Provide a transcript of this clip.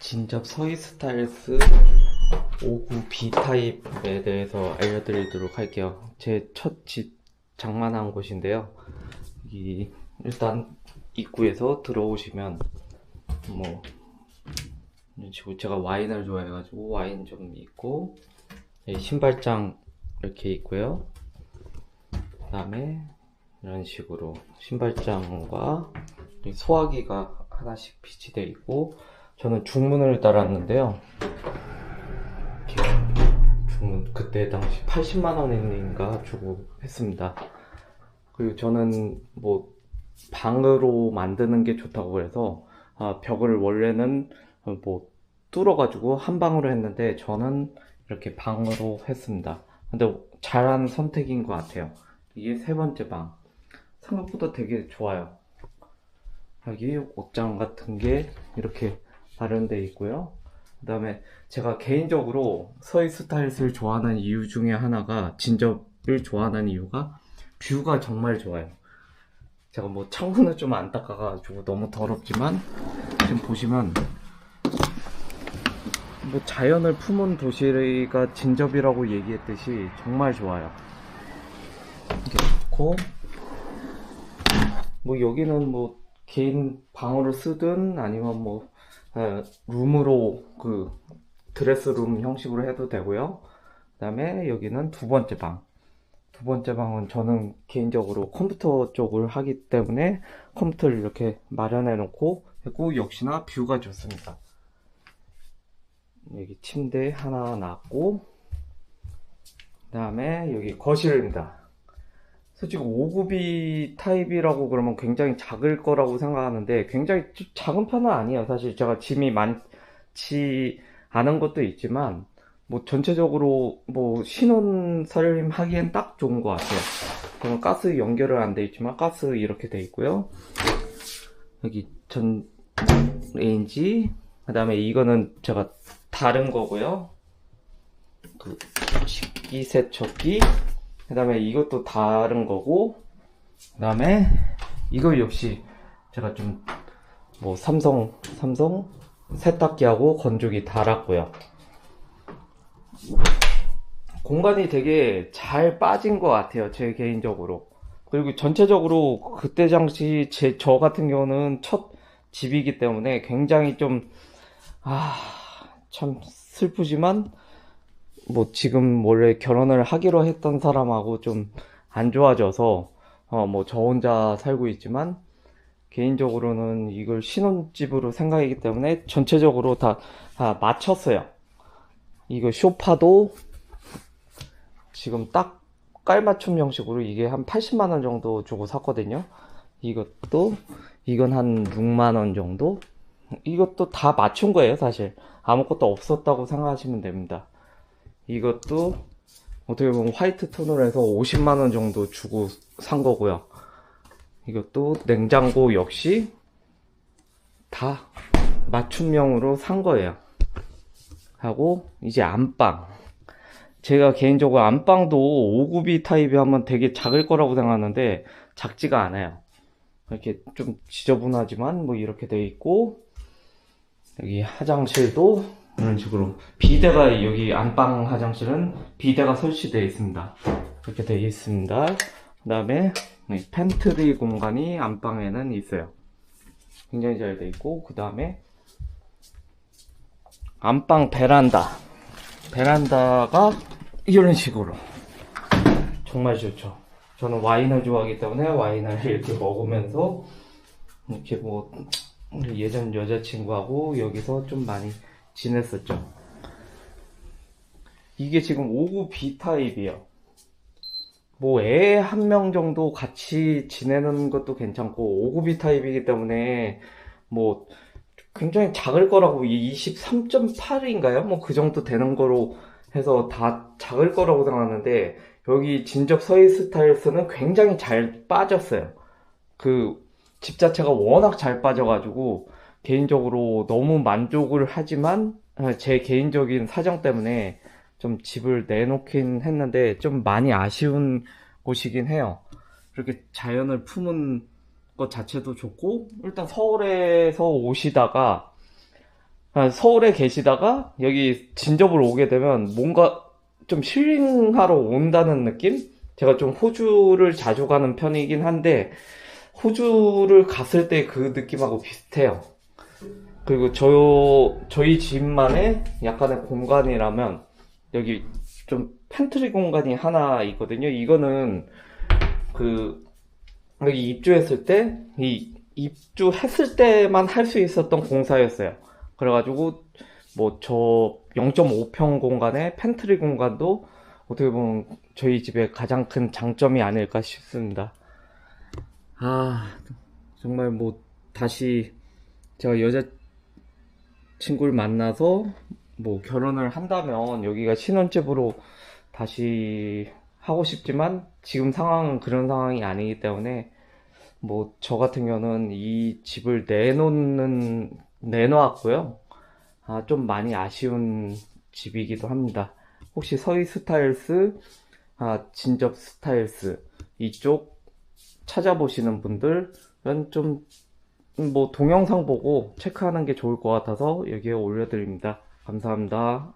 진접 서희 스타일스 59 B 타입에 대해서 알려드리도록 할게요. 제 첫 집 장만한 곳인데요. 이 일단 입구에서 들어오시면 뭐 이런 제가 와인을 좋아해가지고 와인 좀 있고 이 신발장 이렇게 있고요. 그 다음에 이런 식으로 신발장과 이 소화기가 하나씩 비치되어 있고 저는 중문을. 이렇게 중문 그때 당시 80만 원인가 주고 했습니다. 그리고 저는 뭐 방으로 만드는 게 좋다고 해서 아, 벽을 원래는 뭐 뚫어가지고 한 방으로 했는데 저는 이렇게 방으로 했습니다. 근데 잘한 선택인 것 같아요. 이게 세 번째 방. 생각보다 되게 좋아요. 여기 옷장 같은 게 이렇게 마련되어 있고요. 그 다음에 제가 개인적으로 서희 스타일스를 좋아하는 이유 중에 하나가 진접을 좋아하는 이유가 뷰가 정말 좋아요. 제가 뭐 창문을 좀 안 닦아가지고 너무 더럽지만 지금 보시면 뭐 자연을 품은 도시가 진접이라고 얘기했듯이 정말 좋아요. 이렇게 놓고 뭐 여기는 뭐 개인 방으로 쓰든 아니면 뭐 에, 룸으로 그 드레스룸 형식으로 해도 되고요. 그다음에 여기는 두 번째 방. 두 번째 방은 저는 개인적으로 컴퓨터 쪽을 하기 때문에 컴퓨터를 이렇게 마련해 놓고 그리고 역시나 뷰가 좋습니다. 여기 침대 하나 놨고 그다음에 여기 거실입니다. 솔직히 5구비 타입이라고 그러면 굉장히 작을 거라고 생각하는데 굉장히 좀 작은 편은 아니에요. 사실 제가 짐이 많지 않은 것도 있지만 뭐 전체적으로 뭐 신혼 살림 하기엔 딱 좋은 것 같아요. 그러면 가스 연결은 안돼 있지만 가스 이렇게 돼 있고요. 여기 전 레인지 그다음에 이거는 제가 다른 거고요. 그 식기세척기 그 다음에 이것도 다른 거고 그 다음에 이거 역시 제가 좀 뭐 삼성 삼성 세탁기하고 건조기 달았고요. 공간이 되게 잘 빠진 것 같아요 제 개인적으로. 그리고 전체적으로 그때 당시 제 저 같은 경우는 첫 집이기 때문에 굉장히 좀 아 참 슬프지만 뭐 지금 원래 결혼을 하기로 했던 사람하고 좀 안 좋아져서 어 뭐 저 혼자 살고 있지만 개인적으로는 이걸 신혼집으로 생각이기 때문에 전체적으로 다, 다 맞췄어요. 이거 쇼파도 지금 딱 깔맞춤 형식으로 이게 한 80만 원 정도 주고 샀거든요. 이것도 이건 한 6만 원 정도. 이것도 다 맞춘 거예요, 사실. 아무것도 없었다고 생각하시면 됩니다. 이것도 어떻게 보면 화이트 톤으로 해서 50만원 정도 주고 산 거고요. 이것도 냉장고 역시 다 맞춤형으로 산 거예요. 하고 이제 안방. 제가 개인적으로 안방도 5구비 타입이 하면 되게 작을 거라고 생각하는데 작지가 않아요. 이렇게 좀 지저분하지만 뭐 이렇게 돼 있고 여기 화장실도 이런 식으로 비대가 여기 안방 화장실은 비대가 설치되어 있습니다. 이렇게 되어 있습니다. 그 다음에 팬트리 공간이 안방에는 있어요. 굉장히 잘 되어 있고 그 다음에 안방 베란다. 베란다가 이런 식으로 정말 좋죠. 저는 와인을 좋아하기 때문에 와인을 이렇게 먹으면서 이렇게 뭐 예전 여자친구하고 여기서 좀 많이 지냈었죠. 이게 지금 59 B 타입이에요. 뭐 애 한 명 정도 같이 지내는 것도 괜찮고 59 B 타입이기 때문에 뭐 굉장히 작을 거라고 23.8인가요? 뭐 그 정도 되는 거로 해서 다 작을 거라고 생각하는데 여기 진적 서희 스타일스는 굉장히 잘 빠졌어요. 그 집 자체가 워낙 잘 빠져가지고 개인적으로 너무 만족을 하지만 제 개인적인 사정 때문에 좀 집을 내놓긴 했는데 좀 많이 아쉬운 곳이긴 해요. 이렇게 자연을 품은 것 자체도 좋고 일단 서울에서 오시다가 아, 서울에 계시다가 여기 진접을 오게 되면 뭔가 좀 힐링하러 온다는 느낌? 제가 좀 호주를 자주 가는 편이긴 한데 호주를 갔을 때 그 느낌하고 비슷해요. 그리고 저 저희 집만의 약간의 공간이라면 여기 좀 팬트리 공간이 하나 있거든요. 이거는 그 여기 입주했을 때 이 입주했을 때만 할 수 있었던 공사였어요. 그래가지고 뭐 저 0.5평 공간에 팬트리 공간도 어떻게 보면 저희 집의 가장 큰 장점이 아닐까 싶습니다. 아 정말 뭐 다시 제가 여자 친구를 만나서 뭐 결혼을 한다면 여기가 신혼집으로 다시 하고 싶지만 지금 상황은 그런 상황이 아니기 때문에 뭐 저 같은 경우는 이 집을 내놓는 내놓았고요. 아, 좀 많이 아쉬운 집이기도 합니다. 혹시 서희 스타일스, 아, 진접 스타일스 이쪽 찾아보시는 분들은 좀 뭐 동영상 보고 체크하는 게 좋을 것 같아서 여기에 올려드립니다. 감사합니다.